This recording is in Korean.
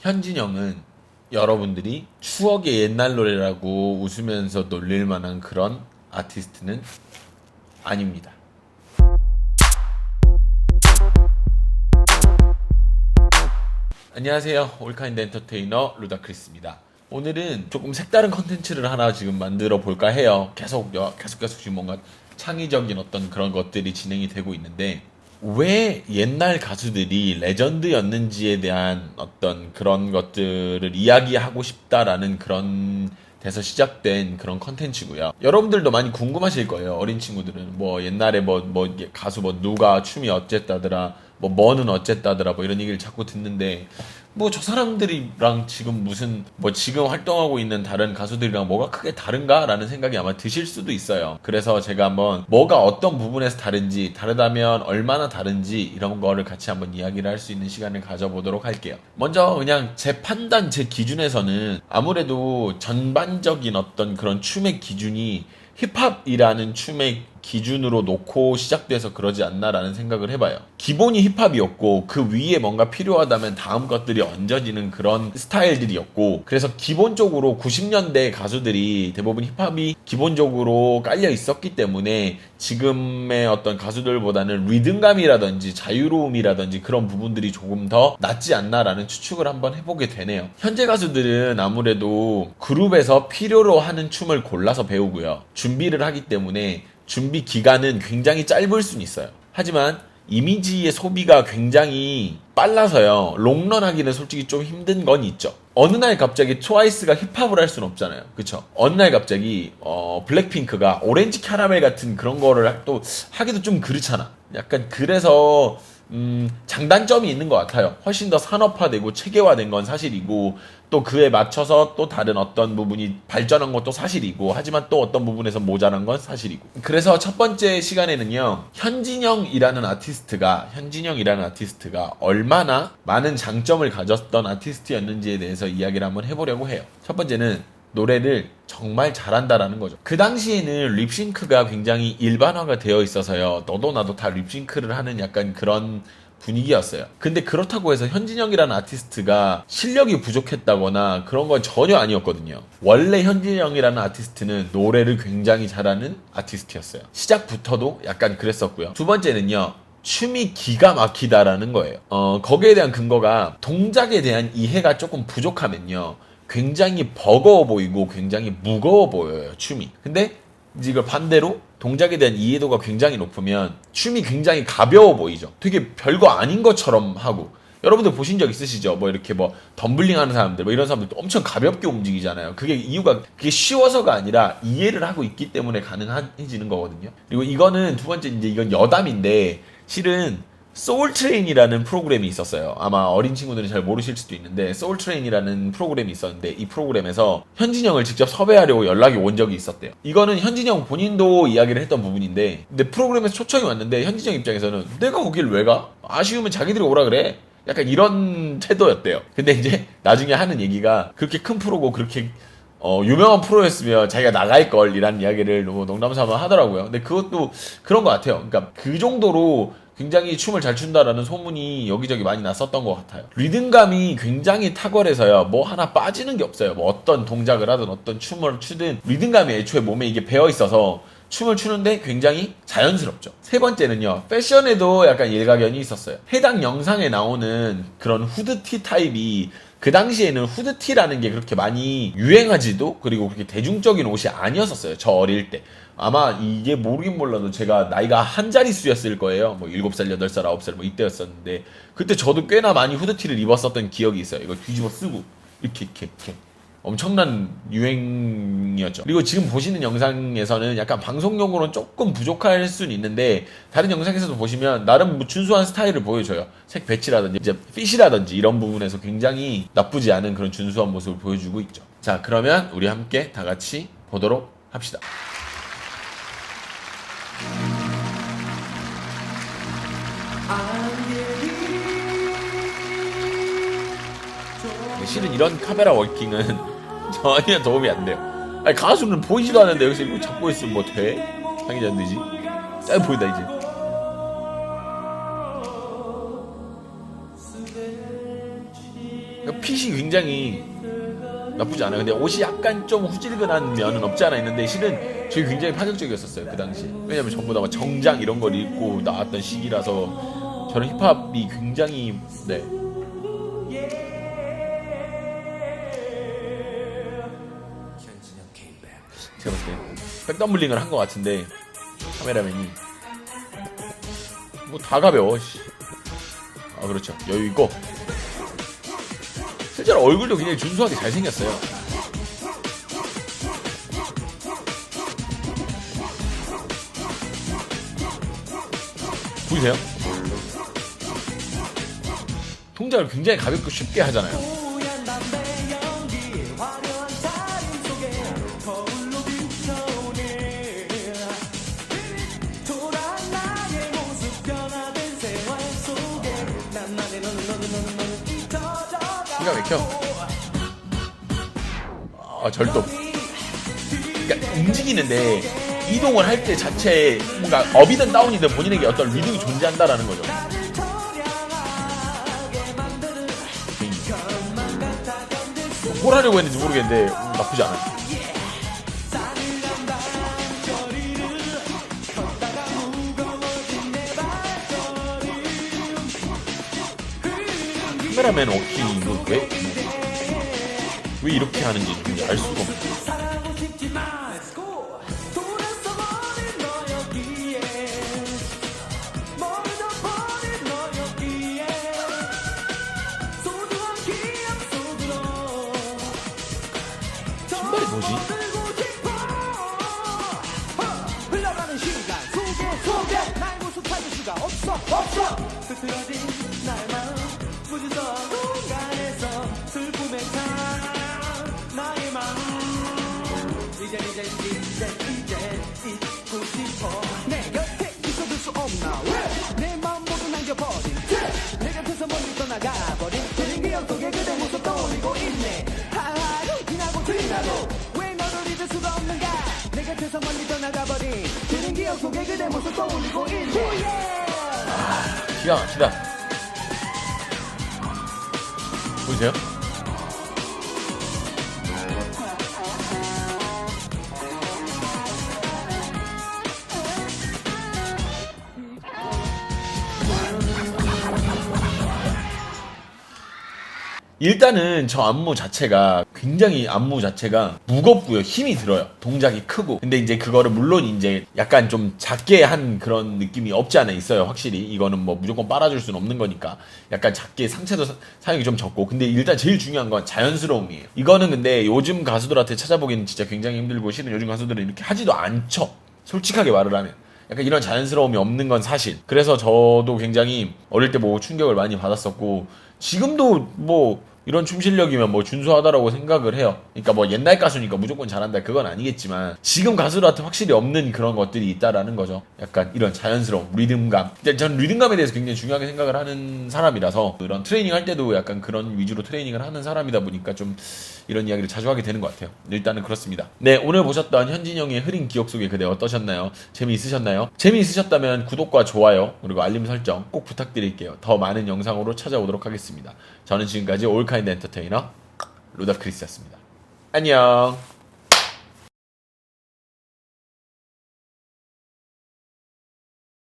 현진영은 여러분들이 추억의 옛날 노래라고 웃으면서 놀릴 만한 그런 아티스트는 아닙니다. 안녕하세요. 올카인드 엔터테이너 루다크리스입니다. 오늘은 조금 색다른 컨텐츠를 하나 지금 만들어 볼까 해요. 계속 여- 계속 계속 지금 뭔가 창의적인 어떤 그런 것들이 진행이 되고 있는데 왜 옛날 가수들이 레전드였는지에 대한 어떤 그런 것들을 이야기하고 싶다라는 그런 데서 시작된 그런 컨텐츠고요. 여러분들도 많이 궁금하실 거예요. 어린 친구들은 뭐 옛날에 뭐뭐 가수 뭐 누가 춤이 어쨌다더라, 뭐 뭐는 어쨌다더라, 뭐 이런 얘기를 자꾸 듣는데 뭐 저 사람들이랑 지금 무슨 뭐 지금 활동하고 있는 다른 가수들이랑 뭐가 크게 다른가라는 생각이 아마 드실 수도 있어요. 그래서 제가 한번 뭐가 어떤 부분에서 다른지 다르다면 얼마나 다른지 이런 거를 같이 한번 이야기를 할 수 있는 시간을 가져보도록 할게요. 먼저 그냥 제 판단 제 기준에서는 아무래도 전반적인 어떤 그런 춤의 기준이 힙합이라는 춤의 기준으로 놓고 시작돼서 그러지 않나라는 생각을 해봐요. 기본이 힙합이었고 그 위에 뭔가 필요하다면 다음 것들이 얹어지는 그런 스타일들이었고 그래서 기본적으로 90년대 가수들이 대부분 힙합이 기본적으로 깔려 있었기 때문에 지금의 어떤 가수들보다는 리듬감이라든지 자유로움이라든지 그런 부분들이 조금 더 낫지 않나라는 추측을 한번 해보게 되네요. 현재 가수들은 아무래도 그룹에서 필요로 하는 춤을 골라서 배우고요. 준비를 하기 때문에 준비 기간은 굉장히 짧을 수는 있어요. 하지만 이미지의 소비가 굉장히 빨라서요. 롱런 하기는 솔직히 좀 힘든 건 있죠. 어느 날 갑자기 트와이스가 힙합을 할 수는 없잖아요. 그쵸? 어느 날 갑자기, 어, 블랙핑크가 오렌지 캐러멜 같은 그런 거를 또 하기도 좀 그렇잖아. 약간 그래서, 음, 장단점이 있는 것 같아요. 훨씬 더 산업화되고 체계화된 건 사실이고, 또 그에 맞춰서 또 다른 어떤 부분이 발전한 것도 사실이고, 하지만 또 어떤 부분에서 모자란 건 사실이고. 그래서 첫 번째 시간에는요, 현진영이라는 아티스트가, 현진영이라는 아티스트가 얼마나 많은 장점을 가졌던 아티스트였는지에 대해서 이야기를 한번 해보려고 해요. 첫 번째는 노래를 정말 잘한다라는 거죠. 그 당시에는 립싱크가 굉장히 일반화가 되어 있어서요. 너도 나도 다 립싱크를 하는 약간 그런 분위기였어요. 근데 그렇다고 해서 현진영이라는 아티스트가 실력이 부족했다거나 그런 건 전혀 아니었거든요. 원래 현진영이라는 아티스트는 노래를 굉장히 잘하는 아티스트였어요. 시작부터도 약간 그랬었고요. 두 번째는요. 춤이 기가 막히다라는 거예요. 어, 거기에 대한 근거가 동작에 대한 이해가 조금 부족하면요. 굉장히 버거워 보이고 굉장히 무거워 보여요, 춤이. 근데 이걸 반대로 동작에 대한 이해도가 굉장히 높으면 춤이 굉장히 가벼워 보이죠. 되게 별거 아닌 것처럼 하고. 여러분들 보신 적 있으시죠? 뭐 이렇게 뭐 덤블링 하는 사람들, 뭐 이런 사람들 엄청 가볍게 움직이잖아요. 그게 이유가 그게 쉬워서가 아니라 이해를 하고 있기 때문에 가능해지는 거거든요. 그리고 이거는 두 번째 이제 이건 여담인데 실은 소울 트레인이라는 프로그램이 있었어요. 아마 어린 친구들은 잘 모르실 수도 있는데 소울 트레인이라는 프로그램이 있었는데 이 프로그램에서 현진영을 직접 섭외하려고 연락이 온 적이 있었대요. 이거는 현진영 본인도 이야기를 했던 부분인데 근데 프로그램에서 초청이 왔는데 현진영 입장에서는 내가 거길 왜 가? 아쉬우면 자기들이 오라 그래. 약간 이런 태도였대요. 근데 이제 나중에 하는 얘기가 그렇게 큰 프로고 그렇게 어, 유명한 프로였으면 자기가 나갈 걸이라는 이야기를 너무 농담 삼아 하더라고요. 근데 그것도 그런 것 같아요. 그러니까 그 정도로 굉장히 춤을 잘 춘다라는 소문이 여기저기 많이 났었던 것 같아요. 리듬감이 굉장히 탁월해서요. 뭐 하나 빠지는 게 없어요. 뭐 어떤 동작을 하든 어떤 춤을 추든 리듬감이 애초에 몸에 이게 배어 있어서 춤을 추는데 굉장히 자연스럽죠. 세 번째는요, 패션에도 약간 일가견이 있었어요. 해당 영상에 나오는 그런 후드티 타입이 그 당시에는 후드티라는 게 그렇게 많이 유행하지도 그리고 그렇게 대중적인 옷이 아니었었어요. 저 어릴 때. 아마 이게 모르긴 몰라도 제가 나이가 한 자릿수였을 거예요. 뭐 7살, 8살, 9살 뭐 이때였었는데 그때 저도 꽤나 많이 후드티를 입었었던 기억이 있어요. 이거 뒤집어 쓰고 이렇게 이렇게 이렇게 엄청난 유행이었죠. 그리고 지금 보시는 영상에서는 약간 방송용으로는 조금 부족할 수는 있는데 다른 영상에서도 보시면 나름 뭐 준수한 스타일을 보여줘요. 색 배치라든지 이제 핏이라든지 이런 부분에서 굉장히 나쁘지 않은 그런 준수한 모습을 보여주고 있죠. 자 그러면 우리 함께 다 같이 보도록 합시다. 실은 이런 카메라 워킹은 전혀 도움이 안 돼요. 아니 가수는 보이지도 않는데 여기서 이거 잡고 있으면 뭐 돼? 당연히 안 되지. 잘 보인다 이제. 핏이 굉장히 나쁘지 않아요. 근데 옷이 약간 좀 후질근한 면은 없지 않아 있는데 실은 저희 굉장히 파격적이었었어요 그 당시. 왜냐면 전부 다막 정장 이런 걸 입고 나왔던 시기라서 저는 힙합이 굉장히 네 제가 봤을 때 백덤블링을 한 것 같은데 카메라맨이 뭐 다 가벼워. 씨. 아 그렇죠 여유 있고 실제로 얼굴도 굉장히 준수하게 잘생겼어요. 보이세요? 동작을 굉장히 가볍고 쉽게 하잖아요. 기가 막혀. 아 절도. 그러니까 움직이는데 이동을 할 때 자체에 뭔가 업이든 다운이든 본인에게 어떤 리듬이 존재한다라는 거죠. 수뭘 하려고 했는지 모르겠는데 음, 나쁘지 않아요. 카메라맨 워킹 이거 왜, 왜 이렇게 하는지 알 수가 없네. 이제 이제 이제 이제 잊고 싶어. 내 곁에 있어줄 수 없나? 왜내 마음 모두 남겨버린 내 곁에서 멀리 떠나가버린 그린 기억 속에 그대 모습 떠올리고 있네. 하루 지나고 지나고 왜 너를 잊을 수가 없는가? 내 곁에서 멀리 떠나가버린 그린 기억 속에 그대 모습 떠올리고 있네. 기가 막히다. 보이세요? 일단은 저 안무 자체가 굉장히 안무 자체가 무겁고요. 힘이 들어요. 동작이 크고. 근데 이제 그거를 물론 이제 약간 좀 작게 한 그런 느낌이 없지 않아 있어요. 확실히. 이거는 뭐 무조건 빨아줄 수는 없는 거니까. 약간 작게 상체도 사- 사용이 좀 적고. 근데 일단 제일 중요한 건 자연스러움이에요. 이거는 근데 요즘 가수들한테 찾아보기는 진짜 굉장히 힘들고 실은 요즘 가수들은 이렇게 하지도 않죠. 솔직하게 말을 하면. 약간 이런 자연스러움이 없는 건 사실. 그래서 저도 굉장히 어릴 때 뭐 충격을 많이 받았었고 지금도 뭐 이런 춤 실력이면 뭐 준수하다라고 생각을 해요. 그러니까 뭐 옛날 가수니까 무조건 잘한다 그건 아니겠지만 지금 가수들한테 확실히 없는 그런 것들이 있다라는 거죠. 약간 이런 자연스러움, 리듬감. 저는 리듬감에 대해서 굉장히 중요하게 생각을 하는 사람이라서 그런 트레이닝 할 때도 약간 그런 위주로 트레이닝을 하는 사람이다 보니까 좀 이런 이야기를 자주 하게 되는 것 같아요. 일단은 그렇습니다. 네, 오늘 보셨던 현진영의 흐린 기억 속의 그대 어떠셨나요? 재미있으셨나요? 재미있으셨다면 구독과 좋아요 그리고 알림 설정 꼭 부탁드릴게요. 더 많은 영상으로 찾아오도록 하겠습니다. 저는 지금까지 올카 인드 엔터테이너 루다크리스였습니다. 안녕.